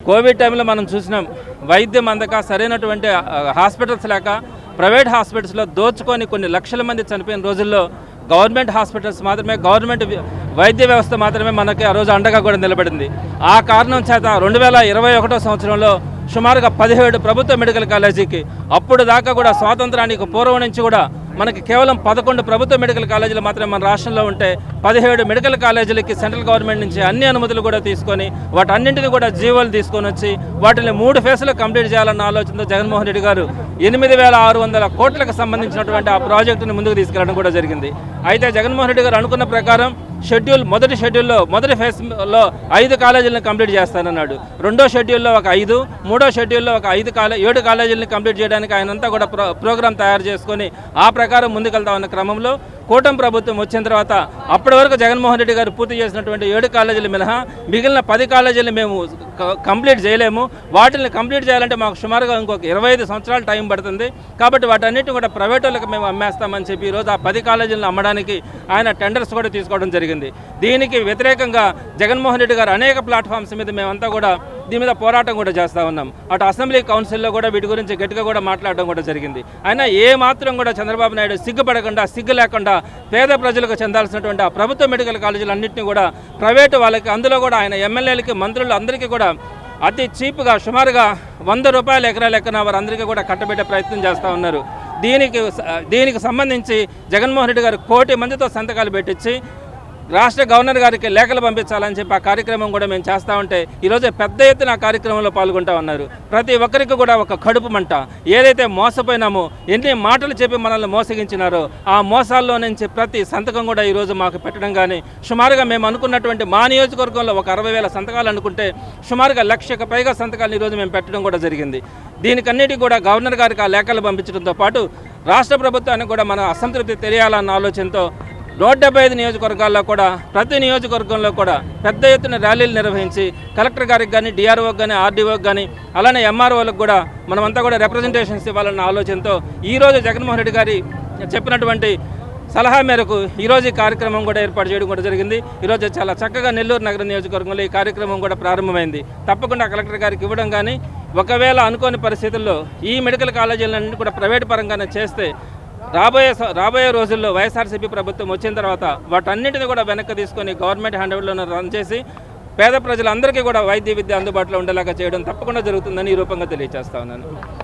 Covid టైంలో మనం చూసినాం వైద్యం అందక సరైనటువంటి హాస్పిటల్స్ లేక ప్రైవేట్ హాస్పిటల్స్లో దోచుకొని కొన్ని లక్షల మంది చనిపోయిన రోజుల్లో గవర్నమెంట్ హాస్పిటల్స్ మాత్రమే గవర్నమెంట్ వైద్య వ్యవస్థ మాత్రమే మనకి ఆ రోజు అండగా కూడా నిలబడింది. ఆ కారణం చేత రెండు వేల ఇరవై ఒకటో సంవత్సరంలో సుమారుగా పదిహేడు ప్రభుత్వ మెడికల్ కాలేజీకి అప్పుడు దాకా కూడా స్వాతంత్రానికి పూర్వం నుంచి కూడా మనకి కేవలం పదకొండు ప్రభుత్వ మెడికల్ కాలేజీలు మాత్రమే మన రాష్ట్రంలో ఉంటే పదిహేడు మెడికల్ కాలేజీలకి సెంట్రల్ గవర్నమెంట్ నుంచి అన్ని అనుమతులు కూడా తీసుకొని వాటన్నింటిని కూడా జీవోలు తీసుకొని వచ్చి వాటిని మూడు ఫేజ్లో కంప్లీట్ చేయాలన్న ఆలోచనతో జగన్మోహన్ రెడ్డి గారు ఎనిమిది వేల ఆరు వందల కోట్లకు సంబంధించినటువంటి ఆ ప్రాజెక్టుని ముందుకు తీసుకెళ్ళడం కూడా జరిగింది. అయితే జగన్మోహన్ రెడ్డి గారు అనుకున్న ప్రకారం షెడ్యూల్ మొదటి షెడ్యూల్లో మొదటి ఫేజ్లో ఐదు కాలేజీలను కంప్లీట్ చేస్తానన్నాడు. రెండో షెడ్యూల్లో ఒక ఐదు మూడో షెడ్యూల్లో ఒక ఐదు కాలే ఏడు కాలేజీలను కంప్లీట్ చేయడానికి ఆయనంతా కూడా ప్రో ప్రోగ్రామ్ తయారు చేసుకొని ఆ ప్రకారం ముందుకెళ్తా ఉన్న క్రమంలో కూటమి ప్రభుత్వం వచ్చిన తర్వాత అప్పటి వరకు జగన్మోహన్ రెడ్డి గారు పూర్తి చేసినటువంటి ఏడు కాలేజీలు మినహా మిగిలిన పది కాలేజీలు మేము కంప్లీట్ చేయలేము. వాటిని కంప్లీట్ చేయాలంటే మాకు సుమారుగా ఇంకొక ఇరవై ఐదు సంవత్సరాలు టైం పడుతుంది. కాబట్టి వాటన్నిటిని కూడా ప్రైవేట్ వాళ్ళకి మేము అమ్మేస్తామని చెప్పి ఈరోజు ఆ పది కాలేజీలను అమ్మడానికి ఆయన టెండర్స్ కూడా తీసుకోవడం జరిగింది. దీనికి వ్యతిరేకంగా జగన్మోహన్ రెడ్డి గారు అనేక ప్లాట్ఫామ్స్ మీద మేమంతా కూడా దీని మీద పోరాటం కూడా చేస్తూ ఉన్నాం. అటు అసెంబ్లీ కౌన్సిల్లో కూడా వీటి గురించి గట్టిగా కూడా మాట్లాడడం కూడా జరిగింది. అయినా ఏ మాత్రం కూడా చంద్రబాబు నాయుడు సిగ్గుపడకుండా సిగ్గు లేకుండా పేద ప్రజలకు చెందాల్సినటువంటి ఆ ప్రభుత్వ మెడికల్ కాలేజీలు అన్నింటినీ కూడా ప్రైవేటు వాళ్ళకి అందులో కూడా ఆయన ఎమ్మెల్యేలకి మంత్రులు అందరికీ కూడా అతి చీప్గా సుమారుగా వంద రూపాయల ఎకరాల లెక్కన వారందరికీ కూడా కట్టబెట్టే ప్రయత్నం చేస్తూ ఉన్నారు. దీనికి దీనికి సంబంధించి జగన్మోహన్ రెడ్డి గారు కోటి మందితో సంతకాలు పెట్టించి రాష్ట్ర గవర్నర్ గారికి లేఖలు పంపించాలని చెప్పి ఆ కార్యక్రమం కూడా మేము చేస్తూ ఉంటే ఈరోజు పెద్ద ఎత్తున ఆ కార్యక్రమంలో పాల్గొంటా ఉన్నారు. ప్రతి ఒక్కరికి కూడా ఒక కడుపు మంట. ఏదైతే మోసపోయినామో ఎన్ని మాటలు చెప్పి మనల్ని మోసగించినారో ఆ మోసాల్లో నుంచి ప్రతి సంతకం కూడా ఈరోజు మాకు పెట్టడం కానీ సుమారుగా మేము అనుకున్నటువంటి మా నియోజకవర్గంలో ఒక అరవై వేల సంతకాలు అనుకుంటే సుమారుగా లక్షకు పైగా సంతకాలు ఈరోజు మేము పెట్టడం కూడా జరిగింది. దీనికన్నిటికీ కూడా గవర్నర్ గారికి ఆ లేఖలు పంపించడంతో పాటు రాష్ట్ర ప్రభుత్వానికి కూడా మన అసంతృప్తి తెలియాలన్న ఆలోచనతో నూట డెబ్బై ఐదు నియోజకవర్గాల్లో కూడా ప్రతి నియోజకవర్గంలో కూడా పెద్ద ఎత్తున ర్యాలీలు నిర్వహించి కలెక్టర్ గారికి కానీ డిఆర్ఓకి కానీ ఆర్డీఓకి కానీ అలానే ఎంఆర్ఓలకు కూడా మనమంతా కూడా రిప్రజెంటేషన్స్ ఇవ్వాలన్న ఆలోచనతో ఈరోజు జగన్మోహన్ రెడ్డి గారి చెప్పినటువంటి సలహా మేరకు ఈరోజు ఈ కార్యక్రమం కూడా ఏర్పాటు చేయడం కూడా జరిగింది. ఈరోజు చాలా చక్కగా నెల్లూరు నగర నియోజకవర్గంలో ఈ కార్యక్రమం కూడా ప్రారంభమైంది. తప్పకుండా కలెక్టర్ గారికి ఇవ్వడం కానీ ఒకవేళ అనుకోని పరిస్థితుల్లో ఈ మెడికల్ కాలేజీలన్నీ కూడా ప్రైవేట్ పరంగానే చేస్తే రాబోయే రాబోయే రోజుల్లో వైఎస్ఆర్సీపీ ప్రభుత్వం వచ్చిన తర్వాత వాటన్నిటిని కూడా వెనక్కి తీసుకొని గవర్నమెంట్ హ్యాండ్ఓవర్లో రన్ చేసి పేద ప్రజలందరికీ కూడా వైద్య విద్య అందుబాటులో ఉండేలాగా చేయడం తప్పకుండా జరుగుతుందని ఈ రూపంగా తెలియజేస్తా ఉన్నాను.